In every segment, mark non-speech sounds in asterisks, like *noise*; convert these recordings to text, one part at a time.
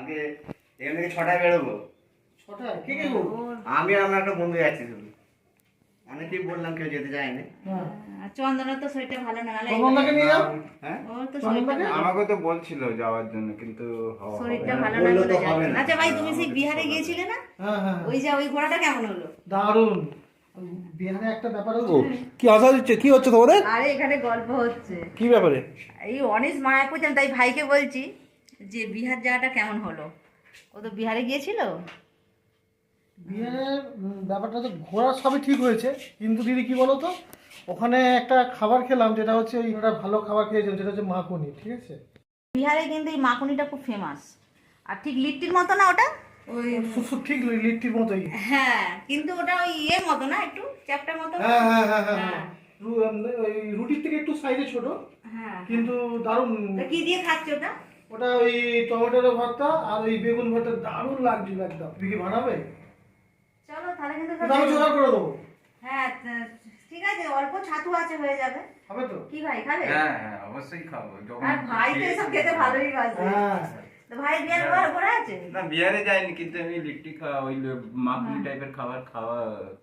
আগে এখান থেকে ছটায় বেরোবো। ছটায়? কে কে আমি আর আমার একটা বন্ধু যাচ্ছি শুধু। অনেকেই বললাম কেউ যেতে চায়নি। হ্যাঁ। চন্দনের তো শরীরটা ভালো না চন্দনদাকে নিয়ে যাও। হ্যাঁ? ওর তো শরীরটা আমাকে তো বলছিল যাওয়ার জন্য কিন্তু শরীরটা ভালো না বলে। আচ্ছা ভাই তুমি সেই বিহারে গিয়েছিলে না? হ্যাঁ হ্যাঁ ওই যে ওই ঘোড়াটা কেমন হলো? দারুণ। বিহারে একটা ব্যাপার হচ্ছে কি হচ্ছে? কি হচ্ছে তোমাদের? আরে এখানে গল্প হচ্ছে। কি ব্যাপারে? এই অনিস মায়াপুর যান তাই ভাইকে বলছি। যে বিহার যাওয়াটা কেমন হলো? ও তো বিহারে গিয়েছিল? বিহারের ব্যাপারটা তো ঘোরা সবই ঠিক হয়েছে। কিন্তু দিদি কি বলো তো ওখানে একটা খাবার খেলাম যেটা হচ্ছে ওই একটা ভালো খাবার খেয়েছিলাম যেটা হচ্ছে মাকুনি ঠিক আছে? বিহারে কিন্তু এই মাকুনিটা খুব ফেমাস আর ঠিক লিট্টির মতো না ওটা? ওই ঠিক লিট্টির মতোই। হ্যাঁ কিন্তু ওটা ওই ইয়ের মতো না একটু চ্যাপটার মতো? হ্যাঁ হ্যাঁ হ্যাঁ। রু- উম, ওই রুটির থেকে একটু সাইজে ছোট হ্যাঁ কিন্তু দারুণ। কি দিয়ে খাচ্ছে ওটা? ওটা ওই টমেটোর ভর্তা আর ওই বেগুন ভর্তা দারুণ লাগছিল একদম। তুমি কি বানাবে? চলো তাহলে কিন্তু কিন্তু আমি জোগাড় করে দেবো। হ্যাঁ ঠিক আছে অল্প ছাতু আছে হয়ে যাবে। হবে তো? কি ভাই খাবে? হ্যাঁ হ্যাঁ অবশ্যই খাব। আর ভাই তো এসব খেতে ভালোই বাসে। হ্যাঁ। তো ভাই বিয়ার ব্যবহার করে আছে? না যাইনি কিন্তু আমি লিট্টি খাওয়া ওই মাখনি টাইপের খাবার খাওয়া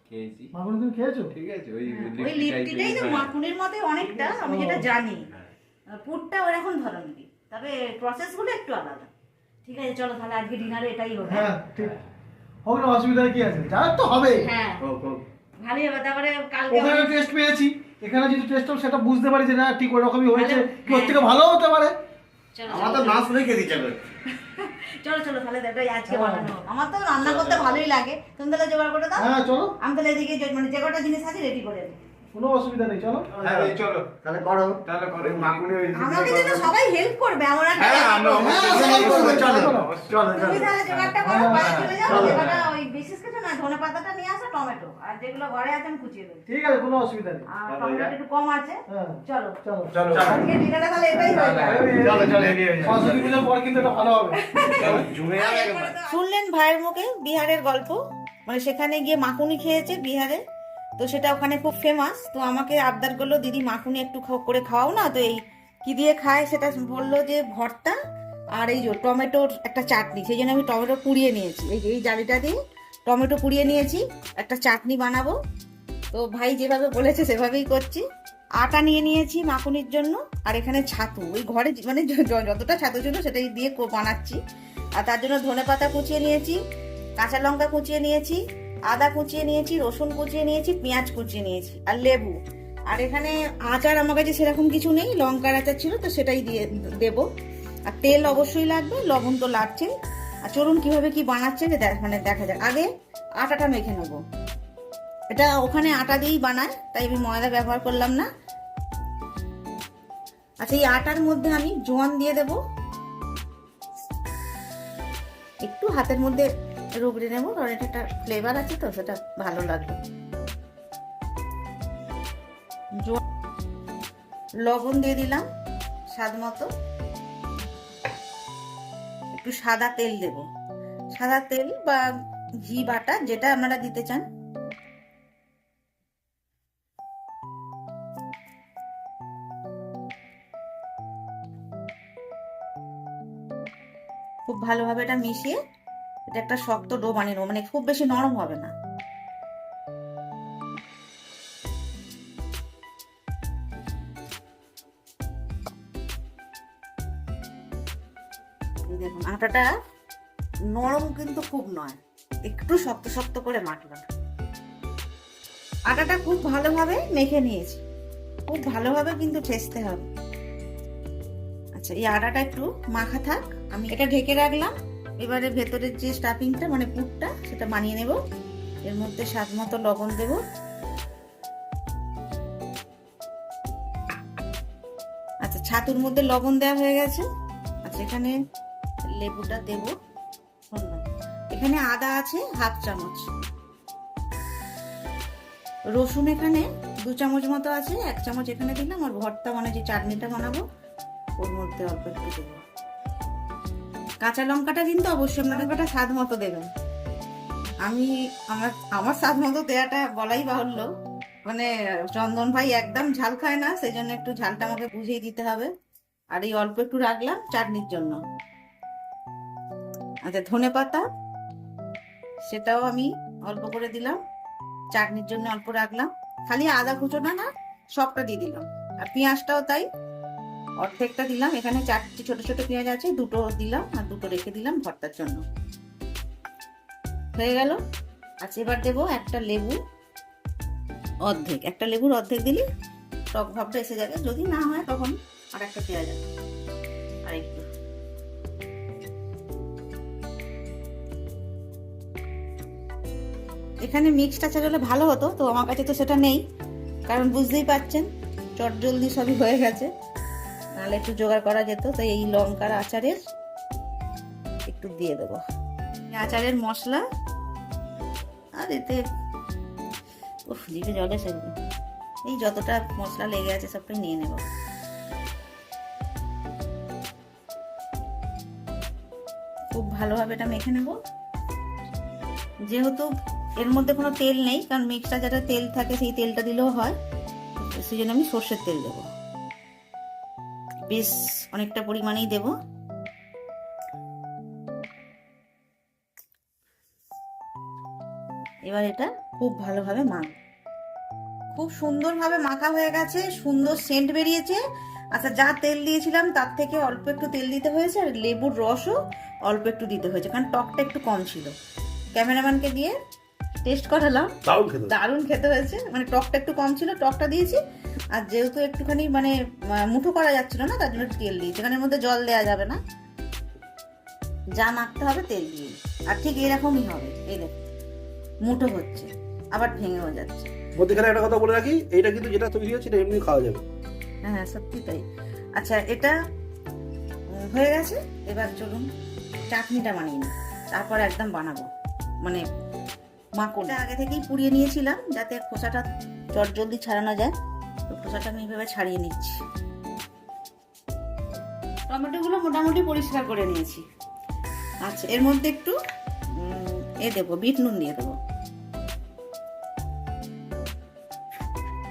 খেয়েছি। তুমি খেয়েছো? ঠিক আছে ওই ওই লিট্টি লিট্টিটাই তো টাইপের মাখনের মতোই অনেকটা আমি যেটা জানি। পুরটা ওরকম ধরনেরই তবে প্রসেস প্রসেসগুলো একটু আলাদা। ঠিক আছে চলো তাহলে আজকে ডিনারে এটাই হবে। হ্যাঁ ঠিক। হোক না অসুবিধা কি আছে? যার তো হবে। হ্যাঁ। হোক হোক। ভালোই হবে তারপরে কালকে ওখানে টেস্ট পেয়েছি। এখানে যদি টেস্ট হবে সেটা বুঝতে পারি যে না ঠিক ওরকমই হয়েছে। ভালো, কি ওর হ্যাঁ। থেকে ভালো হতে পারে। চলো আমার তো চলো, না শুনে খেতে ইচ্ছা চলো চলো তাহলে দেখো আজকে হ্যাঁ। বানানো আমার তো রান্না করতে ভালোই লাগে। তুমি তাহলে জোগাড় করে দাও। হ্যাঁ চলো। আমি তাহলে এদিকে যে- মানে যে কটা জিনিস আছে রেডি করে দিই। কোনো অসুবিধা নেই চলো। হ্যাঁ এই চলো। তাহলে করো। তাহলে করে মাগুনি ওই আমাকে যেন সবাই হেল্প করবে আমরা হ্যাঁ আমরা হ্যাঁ, অবশ্যই চলো। চলো। চলো তুমি তাহলে জোগাড়টা করো বাইরে চলে যাও চলো। ওই বিশেষ কিছু না ধনে পাতাটা নিয়ে আসো টমেটো। আর যেগুলো ঘরে আছে আমি কুচিয়ে দেবো। ঠিক আছে কোনো অসুবিধা নেই। আর টমেটো একটু কম আছে। চলো। চলো। চলো। আজকে ডিনারটা তাহলে এটাই হয়ে চলো চলো এগিয়ে সরস্বতী পুজোর পর কিন্তু এটা ভালো হবে। চলো, জমে শুনলেন ভাইয়ের মুখে বিহারের গল্প? মানে সেখানে গিয়ে মাকুনি খেয়েছে বিহারে? তো সেটা ওখানে খুব ফেমাস তো আমাকে আবদার করল, দিদি, মাখুনি একটু করে খাওয়াও না? তো এই কি দিয়ে খায় সেটা বলল যে ভর্তা আর এই যে টমেটোর একটা চাটনি। সেই জন্য আমি টমেটো পুড়িয়ে নিয়েছি। এই যে এই জালিটা দিয়ে টমেটো পুড়িয়ে নিয়েছি, একটা চাটনি বানাবো। তো ভাই যেভাবে বলেছে সেভাবেই করছি। আটা নিয়ে নিয়েছি মাখুনির জন্য আর এখানে ছাতু। ওই ঘরে মানে যতটা ছাতু ছিল সেটাই দিয়ে বানাচ্ছি। আর তার জন্য ধনে পাতা কুচিয়ে নিয়েছি, কাঁচা লঙ্কা কুচিয়ে নিয়েছি আদা কুচিয়ে নিয়েছি, রসুন কুচিয়ে নিয়েছি, পেঁয়াজ কুচিয়ে নিয়েছি আর লেবু। আর এখানে আচার আমার কাছে সেরকম কিছু নেই, লঙ্কার আচার ছিল তো সেটাই দিয়ে দেবো। আর তেল অবশ্যই লাগবে, লবণ তো লাগছেই। আর চলুন কীভাবে কি বানাচ্ছে যে মানে দেখা যাক। আগে আটাটা মেখে নেব। এটা ওখানে আটা দিয়েই বানায়, তাই আমি ময়দা ব্যবহার করলাম না। আচ্ছা এই আটার মধ্যে আমি জোয়ান দিয়ে দেব। একটু হাতের মধ্যে রুগড়ে নেব কারণ এটা একটা ফ্লেভার আছে তো, সেটা ভালো লাগবে। লবণ দিয়ে দিলাম, স্বাদ মতো। একটু সাদা তেল দেব। সাদা তেল বা ঘি বাটা, যেটা আপনারা দিতে চান। খুব ভালোভাবে এটা মিশিয়ে এটা একটা শক্ত ডো বানিয়ে নেব মানে খুব বেশি নরম হবে না। দেখুন, আটাটা নরম কিন্তু খুব নয়, একটু শক্ত শক্ত করে মাখলাম আটাটা খুব ভালোভাবে মেখে নিয়েছি, খুব ভালোভাবে কিন্তু ঠেসতে হবে। আচ্ছা এই আটাটা একটু মাখা থাক, আমি এটা ঢেকে রাখলাম এবারে ভেতরের যে স্টাফিংটা মানে পুরটা, সেটা বানিয়ে নেব। এর মধ্যে স্বাদ মতো লবণ দেব। আচ্ছা ছাতুর মধ্যে লবণ দেওয়া হয়ে গেছে। আচ্ছা এখানে লেবুটা দেব। এখানে আদা আছে হাফ চামচ। রসুন এখানে দু চামচ মতো আছে, এক চামচ এখানে দিলাম। আর ভর্তা মানে যে চাটনিটা বানাবো, ওর মধ্যে অল্প একটু দেবো। কাঁচা লঙ্কাটা কিন্তু অবশ্যই আপনারা স্বাদ মতো দেবেন। আমি, আমার আমার স্বাদ মতো দেওয়াটা বলাই বাহুল্য। মানে চন্দন ভাই একদম ঝাল খায় না সেই জন্য একটু ঝালটা আমাকে বুঝিয়ে দিতে হবে। আর এই অল্প একটু রাখলাম চাটনির জন্য। আচ্ছা ধনে পাতা, সেটাও আমি অল্প করে দিলাম। চাটনির জন্য অল্প রাখলাম। খালি আদা কুচোটা না, সবটা দিয়ে দিলাম। আর পেঁয়াজটাও তাই। অর্ধেকটা দিলাম। এখানে চারটি ছোট ছোট পেঁয়াজ আছে, দুটো দিলাম আর দুটো রেখে দিলাম ভর্তার জন্য। হয়ে গেল? আচ্ছা এবার দেবো একটা লেবু অর্ধেক। একটা লেবুর অর্ধেক দিলে টক ভাবটা এসে যাবে। যদি না হয় তখন আর একটা পেঁয়াজ আর একটু। এখানে মিক্সড আচার হলে ভালো হতো, তো আমার কাছে তো সেটা নেই। কারণ বুঝতেই পারছেন চট জলদি সবই হয়ে গেছে। নাহলে একটু জোগাড় করা যেত, তো এই লঙ্কার আচারের একটু দিয়ে দেবো। আচারের মশলা, আর এতে উফ, জিভে জল এসে এই যতটা মশলা লেগে আছে সবটাই নিয়ে নেব। খুব ভালোভাবে এটা মেখে নেব। যেহেতু এর মধ্যে কোনো তেল নেই, কারণ মিক্সটা যেটা তেল থাকে সেই তেলটা দিলেও হয়, সেই জন্য আমি সর্ষের তেল দেবো। বেশ অনেকটা পরিমাণেই দেব। এবার এটা খুব ভালোভাবে মাখ খুব সুন্দরভাবে মাখা হয়ে গেছে, সুন্দর সেন্ট বেরিয়েছে। আচ্ছা যা তেল দিয়েছিলাম তার থেকে অল্প একটু তেল দিতে হয়েছে আর লেবুর রসও অল্প একটু দিতে হয়েছে, কারণ টকটা একটু কম ছিল। ক্যামেরাম্যানকে দিয়ে টেস্ট করালাম। দারুণ খেতে দারুণ খেতে হয়েছে। মানে টকটা একটু কম ছিল টকটা দিয়েছি। আর যেহেতু একটুখানি মানে মুঠো করা যাচ্ছিল না তার জন্য তেল দিয়েছি। এখানের মধ্যে জল দেওয়া যাবে না। যা মাখতে হবে তেল দিয়ে। আর ঠিক এরকমই হবে। এই দেখো মুঠো হচ্ছে। আবার ভেঙেও যাচ্ছে। মধ্যেখানে একটা কথা বলে রাখি এইটা কিন্তু যেটা তৈরি হচ্ছে এটা এমনি খাওয়া যাবে। হ্যাঁ হ্যাঁ সত্যি তাই। আচ্ছা এটা হয়ে গেছে। এবার চলুন চাটনিটা বানিয়ে নিই। তারপর একদম বানাবো। মানে মাকড়টা আগে থেকেই পুড়িয়ে নিয়েছিলাম যাতে খোসাটা চট জলদি ছাড়ানো যায়। তো খোসাটা আমি এইভাবে ছাড়িয়ে নিচ্ছি। টমেটোগুলো মোটামুটি পরিষ্কার করে নিয়েছি। আচ্ছা এর মধ্যে একটু এ দেবো বিট নুন দিয়ে দেবো।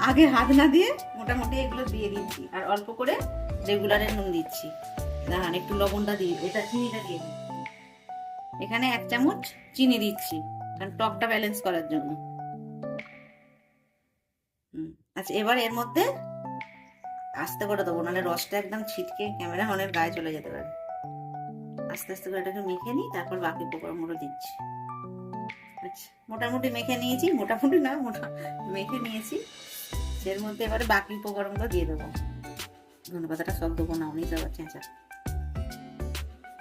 আগে হাত না দিয়ে মোটামুটি এগুলো দিয়ে দিচ্ছি আর অল্প করে রেগুলারের নুন দিচ্ছি। দাঁড়ান একটু লবণটা দিয়ে এটা চিনিটা দিয়ে দিই। এখানে এক চামচ চিনি দিচ্ছি। কারণ টকটা ব্যালেন্স করার জন্য। আচ্ছা এবার এর মধ্যে আস্তে করে দেবো, নাহলে রসটা একদম ছিটকে ক্যামেরা অনেক গায়ে চলে যেতে পারে। আস্তে আস্তে করে এটাকে মেখে নিই, তারপর বাকি উপকরণগুলো দিচ্ছি। আচ্ছা মোটামুটি মেখে নিয়েছি, মোটামুটি না, মোটা, মেখে নিয়েছি। এর মধ্যে এবারে বাকি উপকরণগুলো দিয়ে দেবো। ধনে পাতাটা সব দেবো না অনেক যাবার চেঁচা।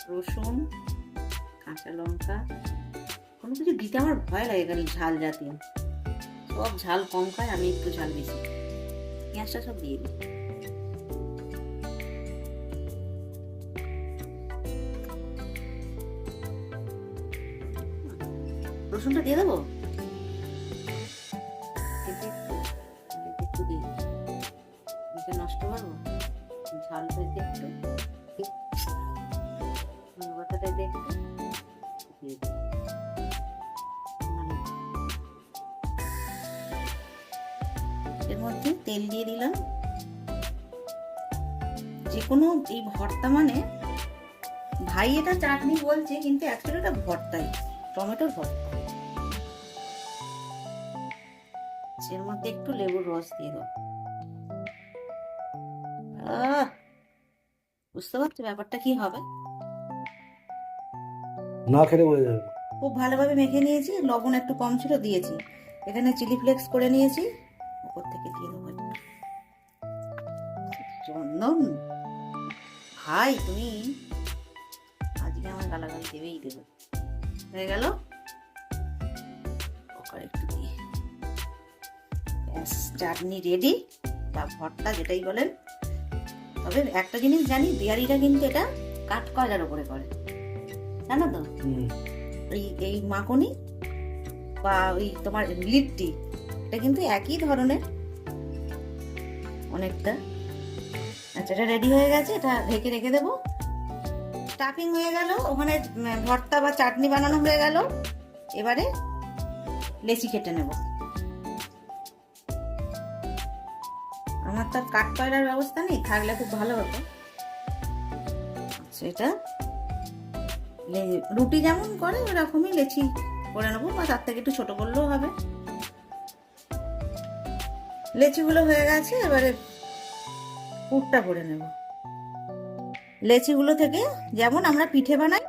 রসুন, কাঁচা লঙ্কা কোনো কিছু দিতে আমার ভয় লাগে কারণ ঝাল জাতীয় সব ঝাল কম খায়, আমি একটু ঝাল বেশি পেঁয়াজটা সব দিয়ে দিই। রসুনটা দিয়ে দেবো? কোনো এই ভর্তা মানে ভাই এটা চাটনি বলছে কিন্তু অ্যাকচুয়ালি এটা ভর্তাই টমেটোর ভর্তা। এর মধ্যে একটু লেবুর রস দিয়ে দাও। আহ, বুঝতে পারছ ব্যাপারটা কি হবে? না খেলে বোঝা যাবে খুব ভালোভাবে মেখে নিয়েছি লবণ একটু কম ছিল দিয়েছি। এখানে চিলি ফ্লেক্স করে নিয়েছি উপর থেকে দিয়ে দেবো চন্দন। ভাই তুমি? আজকে আমার গালাগাল দেবেই দেবে। হয়ে গেল? একটু দিয়ে। চাটনি রেডি বা ভর্তা যেটাই বলেন। তবে একটা জিনিস জানি বিহারিটা কিন্তু এটা কাঠ কয়লার উপরে করে। জানো তো। এই এই মাখনি বা ওই তোমার লিট্টি এটা কিন্তু একই ধরনের। অনেকটা। আচ্ছা এটা রেডি হয়ে গেছে, এটা ঢেকে রেখে দেবো। স্টাফিং হয়ে গেল, ওখানে ভর্তা বা চাটনি বানানো হয়ে গেল। এবারে লেচি কেটে নেব। আমার তো কাঠ কয়লার ব্যবস্থা নেই, থাকলে খুব ভালো হতো। আচ্ছা এটা লে- রুটি যেমন করে, ওরকমই লেচি করে নেব, বা তার থেকে একটু ছোট করলেও হবে। লেচিগুলো হয়ে গেছে, এবারে পুরটা করে নেব। লেচিগুলো থেকে যেমন আমরা পিঠে বানাই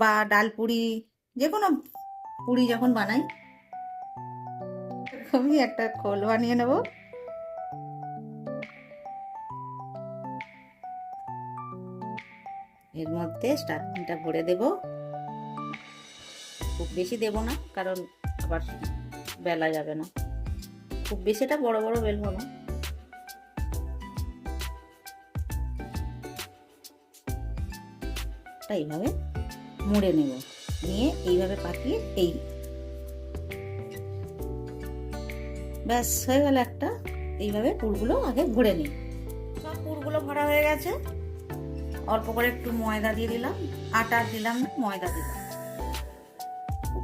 বা ডাল পুরি, যে কোনো পুরি যখন বানাই এরকমই একটা খোল বানিয়ে নেব। এর মধ্যে স্টাফিংটা ভরে দেব। খুব বেশি দেব না, কারণ আবার বেলা যাবে না। খুব বেশিটা বড় বড় বেলবো না। তা এইভাবে মুড়ে নেব। নিয়ে এইভাবে পাকিয়ে এই ব্যাস, হয়ে গেল একটা। এইভাবে পুরগুলো আগে ভরে নিই। সব পুরগুলো ভরা হয়ে গেছে। অল্প করে একটু ময়দা দিয়ে দিলাম। আটা দিলাম না ময়দা দিলাম।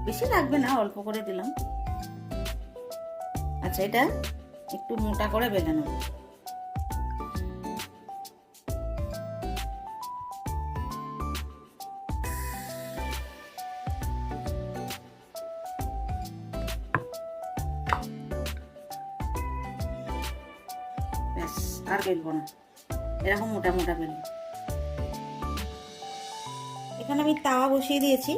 বেশি লাগবে না, অল্প করে দিলাম। আচ্ছা এটা একটু মোটা করে বেলে নেব। বেলবো না। এরকম মোটা মোটা বেলবো এখানে আমি তাওয়া বসিয়ে দিয়েছি।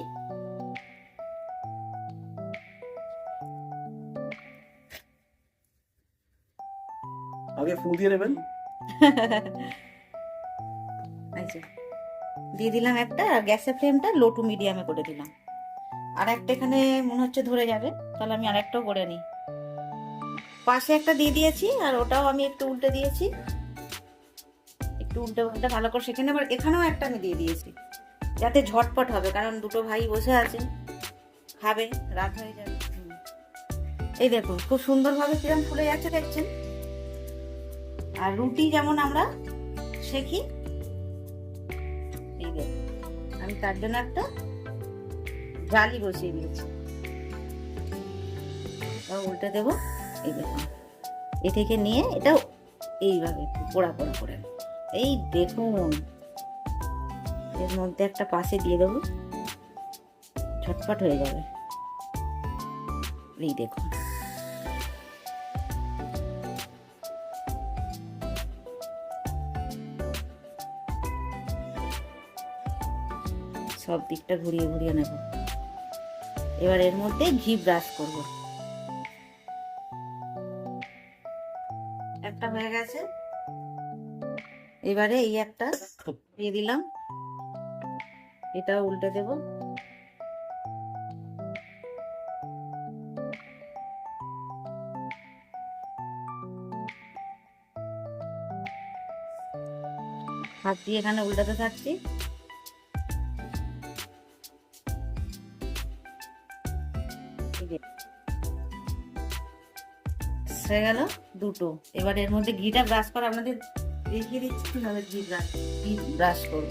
আগে ফু দিয়ে নেবেন? এই দিয়ে দিলাম একটা আর গ্যাসের ফ্লেমটা লো টু মিডিয়ামে করে দিলাম। আর একটা এখানে মনে হচ্ছে ধরে যাবে তাহলে আমি আরেকটাও করে নিই। পাশে একটা দিয়ে দিয়েছি আর ওটাও আমি একটু উল্টে দিয়েছি। একটু উল্টে উল্টে ভালো করে সেখানে আবার এখানেও একটা আমি দিয়ে দিয়েছি। যাতে ঝটপট হবে, কারণ দুটো ভাই বসে আছে। খাবে, রাত হয়ে যাবে। এই দেখুন খুব সুন্দরভাবে কিরম ফুলে যাচ্ছে, দেখছেন? আর রুটি যেমন আমরা শেখি, এই দেখুন আমি তার জন্য একটা জালি বসিয়ে দিয়েছি। উল্টে দেবো, এই দেখুন এ থেকে নিয়ে এটা এইভাবে পোড়া পোড়া করে। এই দেখুন। এর মধ্যে একটা পাশে দিয়ে দেবো। ঝটপট হয়ে যাবে। এই দেখুন। সব দিকটা ঘুরিয়ে ঘুরিয়ে নেব। এবার এর মধ্যে ঘি ব্রাশ করব। একটা হয়ে গেছে। এবারে এই একটা দিয়ে দিলাম। এটা উল্টে দেব। হাত দিয়ে এখানে উল্টাতে থাকছি। হয়ে গেল দুটো। এবার এর মধ্যে ঘিটা ব্রাশ করা, আপনাদের দেখিয়ে দিচ্ছি কীভাবে ঘি ব্রাশ ঘি ব্রাশ করব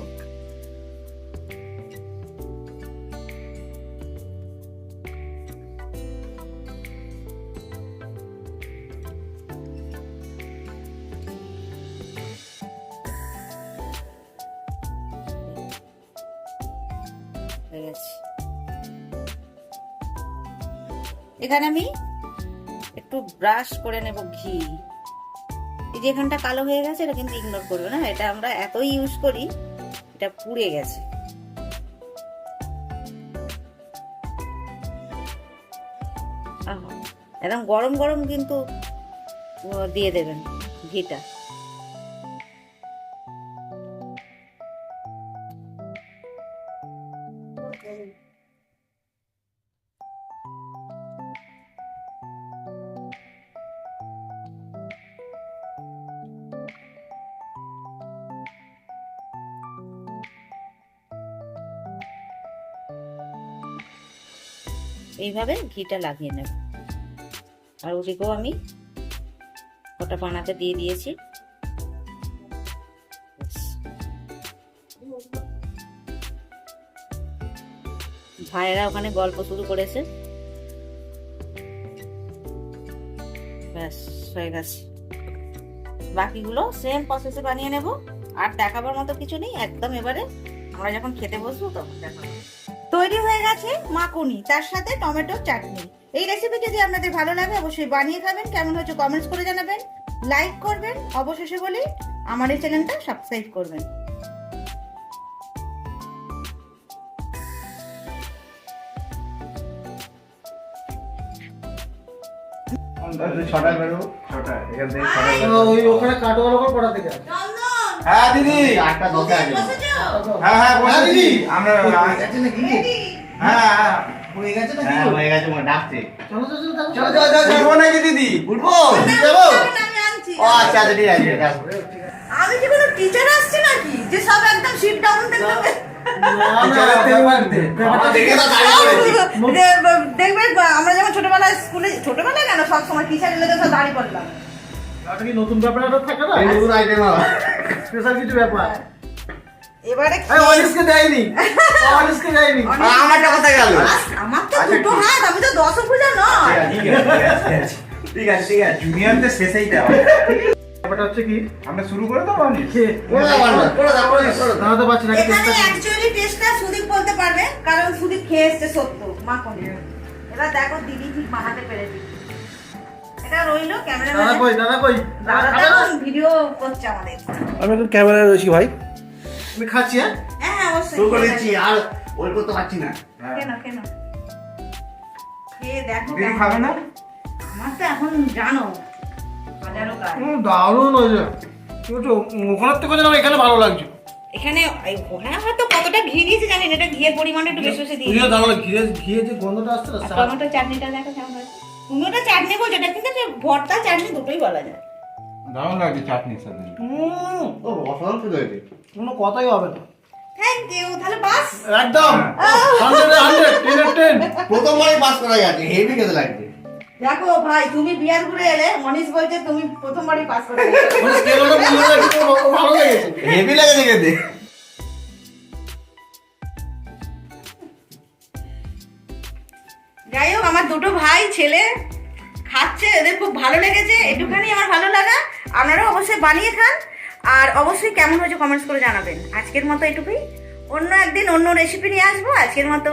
এখানে আমি একটু ব্রাশ করে নেব ঘি। এই যে এখানটা কালো হয়ে গেছে, এটা কিন্তু ইগনোর করবে না। এটা আমরা এতই ইউজ করি, এটা পুড়ে গেছে। একদম গরম গরম কিন্তু দিয়ে দেবেন ঘিটা। এইভাবে ঘিটা লাগিয়ে নেব। আর ওদিকেও আমি ওটা বানাতে দিয়ে দিয়েছি। ভাইয়েরা ওখানে গল্প শুরু করেছে। ব্যাস, হয়ে বাকিগুলো সেম প্রসেসে বানিয়ে নেব। আর দেখাবার মতো কিছু নেই, একদম এবারে আমরা যখন খেতে বসবো তখন দেখা হবে। তৈরি হয়ে গেছে মাকুনি তার সাথে টমেটো চাটনি। এই রেসিপি যদি আপনাদের ভালো লাগে অবশ্যই বানিয়ে খাবেন। কেমন হচ্ছে কমেন্টস করে জানাবেন। লাইক করবেন। অবশেষে বলি আমার এই চ্যানেলটা সাবস্ক্রাইব করবেন। ছটা বেরো ছটা এখান থেকে ছটা ওই ওখানে ওপর পড়া থেকে হ্যাঁ দিদি আটটা দশে আছে। হ্যাঁ হ্যাঁ বসেছি আমরা হয়ে গেছে নাকি? হ্যাঁ হ্যাঁ হয়ে গেছে নাকি? হয়ে গেছে ডাকছে। চলো চলো চলো চলো চলো চলো। নাকি দিদি? উঠবো। যাব ও আচ্ছা আচ্ছা ঠিক আছে আমি কি কোনো টিচার আসছি নাকি? যে সব একদম সিট ডাউন দেখবে না, না, টিচারের থেকে ব্যাপার- ব্যাপারটা আমার। দেখবে আমরা যেমন ছোটবেলায় স্কুলে ছোটবেলায় কেন সব সময় টিচার এলে তো সব দাঁড়িয়ে পড়লাম? নতুন ব্যাপার থাকে না নতুন আইটেম স্পেশাল কিছু ব্যাপার? এবারে অনিসকে দেয়নি। *laughs* অনিসকে দেয়নি। আমারটা কোথায় গেল। আমার তো দুটো হাত আমি তো দশ পূজা নয়। ঠিক আছে ঠিক আছে জুনিয়রদের শেষেই দেওয়া। ব্যাপারটা হচ্ছে কি আমরা শুরু করে আমি দাও। দাঁড়াতে পারছি না এখানে অ্যাকচুয়ালি টেস্টটা সুদীপ বলতে পারবে কারণ সুদীপ খেয়ে এসছে সত্য মা কোন। এবার দেখো দিদি ঠিক বানাতে পেরেছি। দাদা এখন ভিডিও করছে আমাদের। আমি ক্যামেরায় রয়েছি ভাই। আমি খাচ্ছি হ্যাঁ? হ্যাঁ অবশ্যই। শুরু করে দিচ্ছি আর ওই করতে পারছি না। কেন কেন খেয়ে দেখো খাবে না? আমার তো এখন জানো হাজারো কাজ। দারুণ হয়েছে। ওখানের থেকে যেন এখানে ভালো লাগছে। এখানে ওখানে হয়তো কতটা ঘি দিয়েছে জানি না, এটা ঘিয়ের একটু বেশি যে গন্ধটা আসছে না টমেটো চাটনিটা দেখো কেমন হয়েছে। তুমি ওটা চাটনি বলছো এটা কিন্তু ভর্তা চাটনি দুটোই বলা যায়। দারুণ লাগছে চাটনির সাথে। উম, ও অসাধারণ খেতে হয়েছে। কোনো কথাই হবে না। থ্যাংক ইউ তাহলে বাস একদম। Hundred hundred ten ten. প্রথমবারই pass করা যাচ্ছে হেভি খেতে লাগছে। দেখো ভাই তুমি বিয়ার ঘুরে এলে মনীষ বলছে তুমি প্রথমবারই পাস করে গেছো। মানে ভালো লেগেছে। হেভি লেগেছে খেতে। যাই হোক আমার দুটো ভাই ছেলে খাচ্ছে এদের খুব ভালো লেগেছে। একটুখানি আমার ভালো লাগা। আপনারাও অবশ্যই বানিয়ে খান। আর অবশ্যই কেমন হয়েছে কমেন্টস করে জানাবেন। আজকের মতো এটুকুই। অন্য একদিন অন্য রেসিপি নিয়ে আসব। আজকের মতো